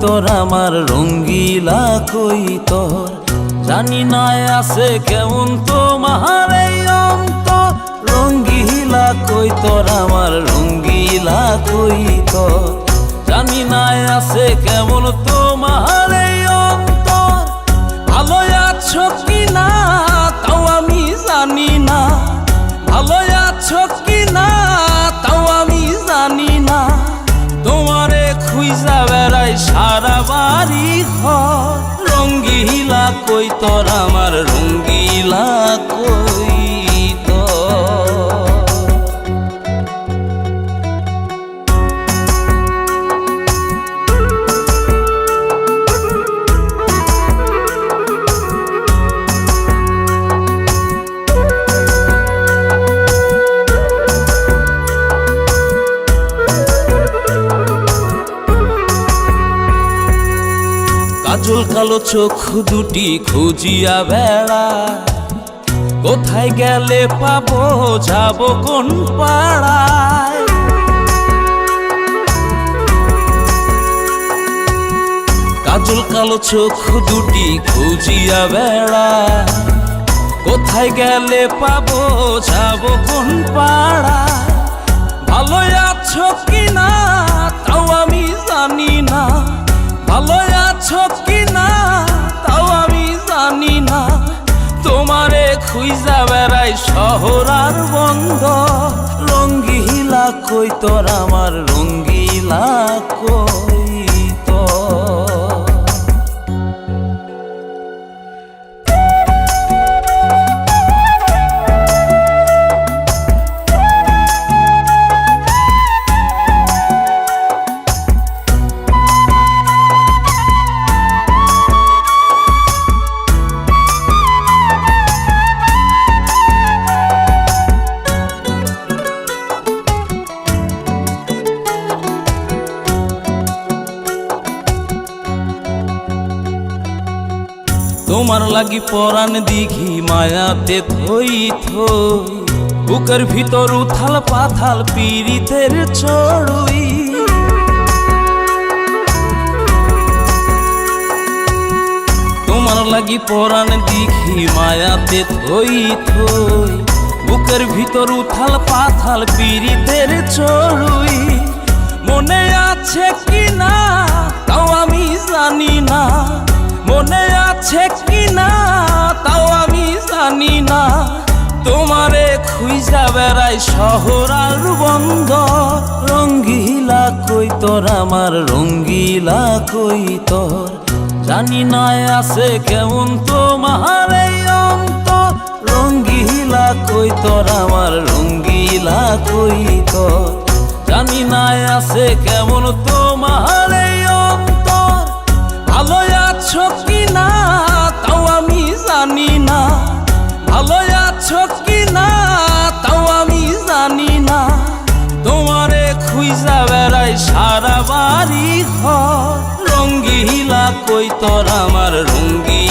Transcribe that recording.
তোর আমার রঙ্গিলা কই তোর? জানি না আছে কেমন তোমার এই অন্ত রঙ্গিলা কই তোর আমার রঙ্গিলা কই তোর? জানি না আছে কেমন তো এই অন্তর। রঙ্গিলা কই তোর আমার রঙ্গিলা কই? কাজল কালো চোখ দুটি খুঁজিয়া বেড়া। কোথায় গেলে পাবো, যাব কোন পাড়ায়? কাজল কালো চোখ দুটি খুঁজিয়া বেড়া। কোথায় গেলে পাবো, যাব কোন পাড়ায়? ভালো আছো কি না, তাও আমি জানি না। ভালো আছো খুঁজা বেড়াই শহর আর বন্ধ রঙ্গিলা কই তোর আমার রঙ্গিলা কই? তোমার লাগি পরাণ দিঘি মায়াতে থই থই। বুকের ভিতর উথাল পাথাল পীড়িতের চড়ুই। তোমার লাগি পরাণ দিঘি মায়াতে থই থই। বুকের ভিতর উথাল পাথাল পীড়িতের চড়ুই। মনে আছে কি না, তাও আমি জানি না। মনে আছে কি না তাও আমি জানি না। তোমারে খুঁজা বেড়াই শহর আর বন্ধ। রঙ্গিলা কই তোর আমার রঙ্গিলা কই তোর জানি না আছে কেমন তোমার এই অন্তর। রঙ্গিলা কই তোর আমার রঙ্গিলা কই তোর জানি না আছে কেমন তোমার এই অন্তর। ভালো আছো কি সারা বাড়ি ঘর রঙ্গিলা কই তোর আমার রঙ্গিলা